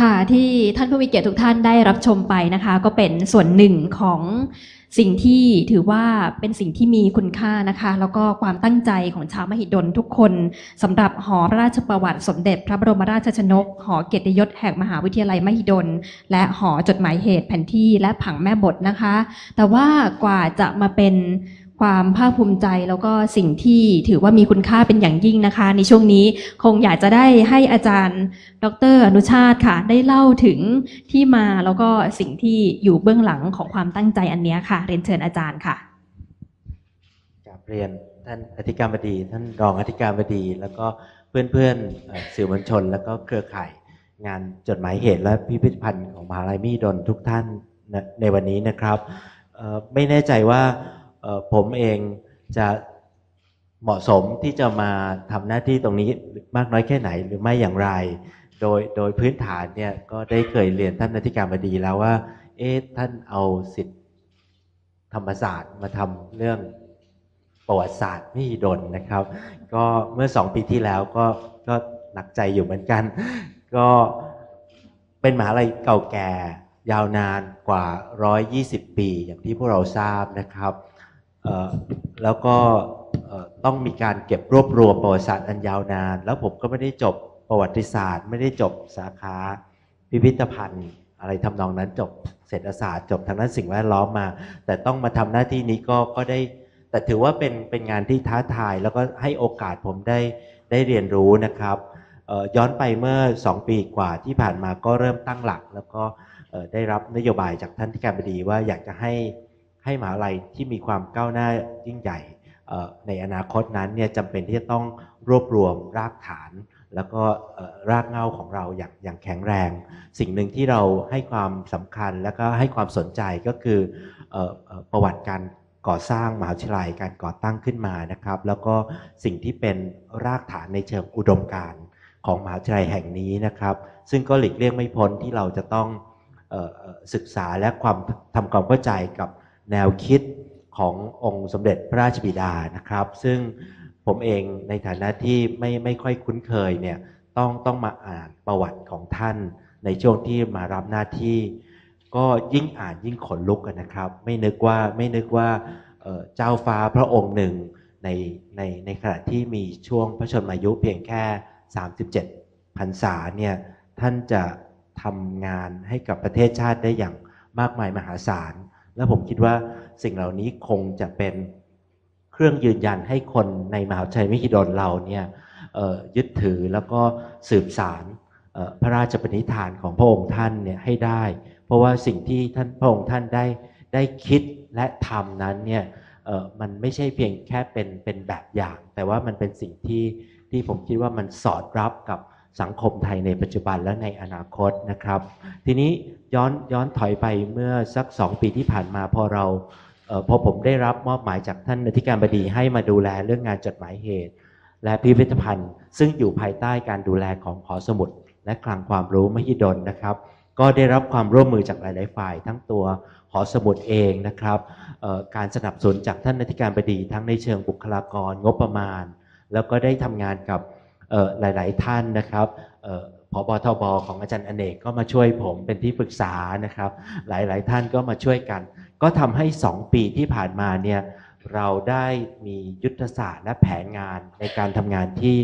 ค่ะที่ท่านผู้มีเกียรติทุกท่านได้รับชมไปนะคะ ก็เป็นส่วนหนึ่งของสิ่งที่ถือว่าเป็นสิ่งที่มีคุณค่านะคะ แล้วก็ความตั้งใจของชาวมหิดลทุกคนสำหรับหอพระราชประวัติสมเด็จ พระบรมราชชนก หอเกียรติยศแห่งมหาวิทยาลัยมหิดล และหอจดหมายเหตุแผนที่และผังแม่บทนะคะ แต่ว่ากว่าจะมาเป็น ความภาคภูมิใจแล้วก็สิ่งที่ถือว่ามีคุณค่าเป็นอย่างยิ่งนะคะ ในช่วงนี้คงอยากจะได้ให้อาจารย์ ดรอนุชาติค่ะ ได้เล่าถึงที่มาแล้วก็สิ่งที่อยู่เบื้องหลังของความตั้งใจอันเนี้ยค่ะ เรียนเชิญอาจารย์ค่ะกราบเรียนท่านอธิการบดี ท่านรองอธิการบดี แล้วก็เพื่อนๆสื่อมวลชน แล้วก็เครือข่ายงานจดหมายเหตุและพิพิธภัณฑ์ของมหาลัยมหิดลทุกท่านในวันนี้นะครับไม่แน่ใจว่า ผมเองจะเหมาะสมที่จะมาทำหน้าที่ตรงนี้มากน้อยแค่ไหนหรือไม่อย่างไร โดยโดยพื้นฐานเนี่ยก็ได้เคยเรียนท่านอธิการบดีแล้วว่า เอ๊ะท่านเอาสิทธิธรรมศาสตร์มาทำเรื่องประวัติศาสตร์มหิดลนะครับ ก็เมื่อสองปีที่แล้วก็ก็หนักใจอยู่เหมือนกัน ก็เป็นมหาลัยเก่าแก่ยาวนานกว่า 120 ปี อย่างที่พวกเราทราบนะครับ แล้วก็ต้องมีการเก็บรวบรวมประวัติศาสตร์อันยาวนาน แล้วผมก็ไม่ได้จบประวัติศาสตร์ ไม่ได้จบสาขาพิพิธภัณฑ์ อะไรทำนองนั้นจบเศรษฐศาสตร์ จบทางด้านสิ่งแวดล้อมมา แต่ต้องมาทำหน้าที่นี้ก็ก็ได้ แต่ถือว่าเป็นเป็นงานที่ท้าทาย แล้วก็ให้โอกาสผมได้ได้เรียนรู้นะครับย้อนไปเมื่อ 2 ปีกว่าที่ผ่านมาก็เริ่มตั้งหลัก แล้วก็ได้รับนโยบายจากท่านที่การบดีว่าอยากจะให้ ให้มหาลัยที่มีความก้าวหน้ายิ่งใหญ่ในอนาคตนั้นเนี่ยจำเป็นที่จะต้องรวบรวมรากฐาน แล้วก็รากเง้าของเราอย่างอย่างแข็งแรง สิ่งหนึ่งที่เราให้ความสำคัญแล้วก็ให้ความสนใจก็คือประวัติการก่อสร้างมหาวิทยาลัยการก่อตั้งขึ้นมานะครับ แล้วก็สิ่งที่เป็นรากฐานในเชิงอุดมการณ์ของมหาวิทยาลัยแห่งนี้นะครับ ซึ่งก็หลีกเลี่ยงไม่พ้นที่เราจะต้องออศึกษาและความทำความเข้าใจกับ แนวคิดขององค์สมเด็จพระราชบิดานะครับ ซึ่งผมเองในฐานะที่ไม่ไม่ค่อยคุ้นเคยเนี่ยต้องต้องมาอ่านประวัติของท่านในช่วงที่มารับหน้าที่ ก็ยิ่งอ่านยิ่งขนลุกนะครับ ไม่นึกว่าไม่นึกว่าเอ่อเจ้าฟ้าพระองค์หนึ่งในในในขณะที่มีช่วงพระชนมายุเพียงแค่ 37พรรษาเนี่ยท่านจะทำงานให้กับประเทศชาติได้อย่างมากมายมหาศาล และผมคิดว่าสิ่งเหล่านี้คงจะเป็นเครื่องยืนยันให้คนในมหาวิทยาลัยมหิดลเราเนี่ยยึดถือแล้วก็สืบสารพระราชปณิธานของพระองค์ท่านเนี่ยให้ได้ เพราะว่าสิ่งที่ท่านพระองค์ท่านได้ได้คิดและทำนั้นเนี่ยมันไม่ใช่เพียงแค่เป็นเป็นแบบอย่าง แต่ว่ามันเป็นสิ่งที่ที่ผมคิดว่ามันสอดรับกับ สังคมไทยในปัจจุบันและในอนาคตนะครับ ทีนี้ย้อนย้อนถอยไปเมื่อสักสองปีที่ผ่านมาพอเราเออพอผมได้รับมอบหมายจากท่านอธิการบดีให้มาดูแลเรื่องงานจดหมายเหตุ และพิพิธภัณฑ์ ซึ่งอยู่ภายใต้การดูแลของหอสมุด และคลังความรู้มหิดลนะครับ ก็ได้รับความร่วมมือจากหลาย ๆ ฝ่าย ทั้งตัวหอสมุดเองนะครับการสนับสนุนจากท่านอธิการบดี ทั้งในเชิงบุคลากรงบประมาณ แล้วก็ได้ทำงานกับ หลาย ๆ ท่านนะครับเอ่อผบทบของอาจารย์อเนกก็มาช่วยผมเป็นที่ปรึกษานะครับ หลาย ๆ ท่านก็มาช่วยกัน ก็ทำให้ 2 ปีที่ผ่านมาเนี่ยเราได้มียุทธศาสตร์และแผนงานในการทำงานที่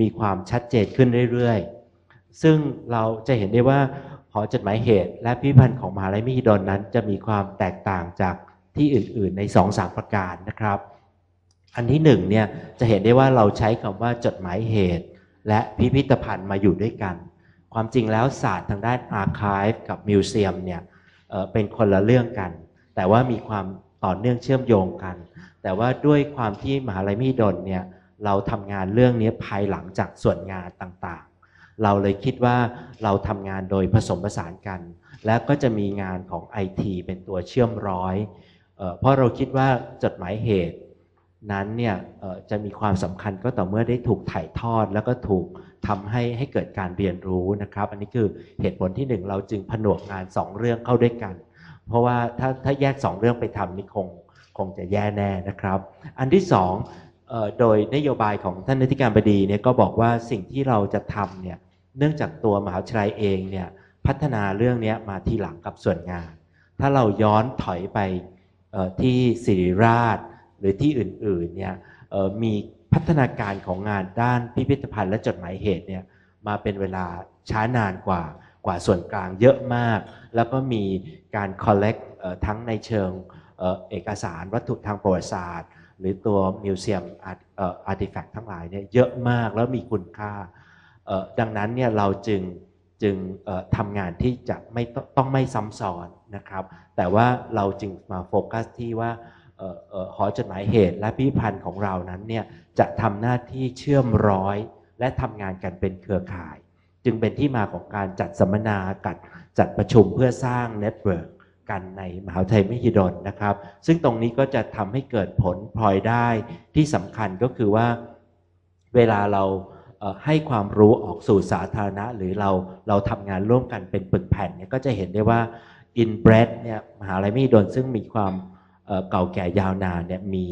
มีความชัดเจนขึ้นเรื่อย ๆ ซึ่งเราจะเห็นได้ว่าหอจดหมายเหตุและพิพิธภัณฑ์ของมหาลัยมหิดลนั้น จะมีความแตกต่างจากที่อื่น ๆ ใน2อสามประการนะครับ อันที่หนึ่งเนี่ยจะเห็นได้ว่าเราใช้คำว่าจดหมายเหตุ และพิพิธภัณฑ์มาอยู่ด้วยกัน ความจริงแล้วศาสตร์ทางด้านอาร์คีฟกับมิวเซียมเนี่ยเป็นคนละเรื่องกัน แต่ว่ามีความต่อเนื่องเชื่อมโยงกัน แต่ว่าด้วยความที่มหาลัยมิดลเนี่ยเราทำงานเรื่องนี้ภายหลังจากส่วนงานต่างๆ เราเลยคิดว่าเราทำงานโดยผสมผสานกัน แล้วก็จะมีงานของ IT เป็นตัวเชื่อมร้อยเออเพราะเราคิดว่าจดหมายเหตุ นั้นเนี่ยจะมีความสำคัญก็ต่อเมื่อได้ถูกถ่ายทอด แล้วก็ถูกทำให้ให้เกิดการเรียนรู้นะครับ อันนี้คือเหตุผลที่หนึ่งเราจึงผนวกงานสองเรื่องเข้าด้วยกัน เพราะว่าถ้าถ้าแยกสองเรื่องไปทำนี่คงคงจะแย่แน่นะครับ อันที่สองโดยนโยบายของท่านอธิการบดีเนี่ยก็บอกว่าสิ่งที่เราจะทำเนี่ยเนื่องจากตัวมหาวิทยาลัยเองเนี่ยพัฒนาเรื่องนี้มาทีหลังกับส่วนงาน ถ้าเราย้อนถอยไปที่สิริราช หรือที่อื่นๆเนี่ยมีพัฒนาการของงานด้านพิพิธภัณฑ์และจดหมายเหตุเนี่ยมาเป็นเวลาช้านานกว่ากว่าส่วนกลางเยอะมาก แล้วก็มีการ collect ทั้งในเชิงเอกสารวัตถุทางประวัติศาสตร์ หรือตัวมิวเซียมอาร์ติแฟกต์ทั้งหลายเนี่ยเยอะมากแล้วมีคุณค่า ดังนั้นเนี่ยเราจึงจึงทำงานที่จะไม่ต้องไม่ซ้ำซ้อนนะครับ แต่ว่าเราจึงมาโฟกัสที่ว่า หอจดหมายเหตุและพิพิธภัณฑ์ของเรานั้นเนี่ยจะทำหน้าที่เชื่อมร้อย และทำงานกันเป็นเครือข่าย จึงเป็นที่มาของการจัดสัมมนากัดจัดประชุมเพื่อสร้างเน็ตเวิร์กกันในมหาวิทยาลัยมหิดลนะครับ ซึ่งตรงนี้ก็จะทำให้เกิดผลพลอยได้ที่สำคัญก็คือว่าเวลาเราให้ความรู้ออกสู่สาธารณะ หรือเราเราทำงานร่วมกันเป็นปึกแผ่นเนี่ยก็จะเห็นได้ว่าอินเบรดเนี่ยมหาลัยมหิดลซึ่งมีความ เก่าแก่ยาวนานเนี่ยมี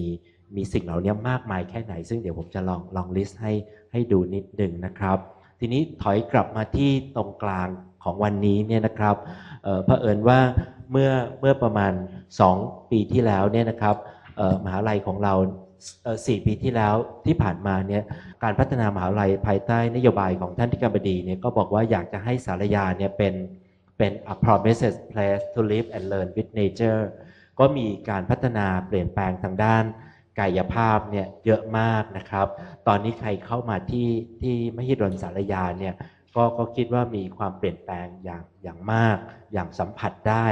มีสิ่งเหล่านี้มากมายแค่ไหน ซึ่งเดี๋ยวผมจะลองลองลิสต์ให้ให้ดูนิดหนึ่งนะครับ ทีนี้ถอยกลับมาที่ตรงกลางของวันนี้เนี่ยนะครับเออผอิญว่าเมื่อเมื่อประมาณ 2 ปีที่แล้วเนี่ยนะครับมหาลัยของเราสี่ปีที่แล้วที่ผ่านมาเนี่ยการพัฒนามหาลัยภายใต้นโยบายของท่านที่การบดีเนี่ยก็บอกว่าอยากจะให้สารยาเนี่ยเป็นเป็น a promised place to live and learn with nature ก็มีการพัฒนาเปลี่ยนแปลงทางด้านกายภาพเนี่ยเยอะมากนะครับ ตอนนี้ใครเข้ามาที่ที่มหิดลสารยาเนี่ยก็ก็คิดว่ามีความเปลี่ยนแปลงอย่างอย่างมาก อย่างสัมผัสได้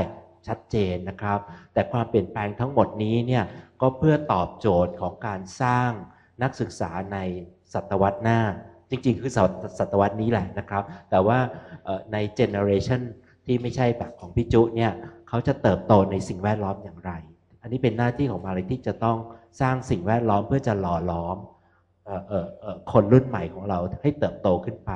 ชัดเจนนะครับ แต่ความเปลี่ยนแปลงทั้งหมดนี้เนี่ยก็เพื่อตอบโจทย์ของการสร้างนักศึกษาในศตวรรษหน้า จริงๆ คือศตวรรษนี้แหละนะครับ แต่ว่าในเจเนอเรชัน ที่ไม่ใช่แบบของพี่จุเนี่ยเขาจะเติบโตในสิ่งแวดล้อมอย่างไร อันนี้เป็นหน้าที่ของมาเลยที่จะต้องสร้างสิ่งแวดล้อมเพื่อจะหล่อล้อมออเอ่อเอ่อคนรุ่นใหม่ของเราให้เติบโตขึ้นไป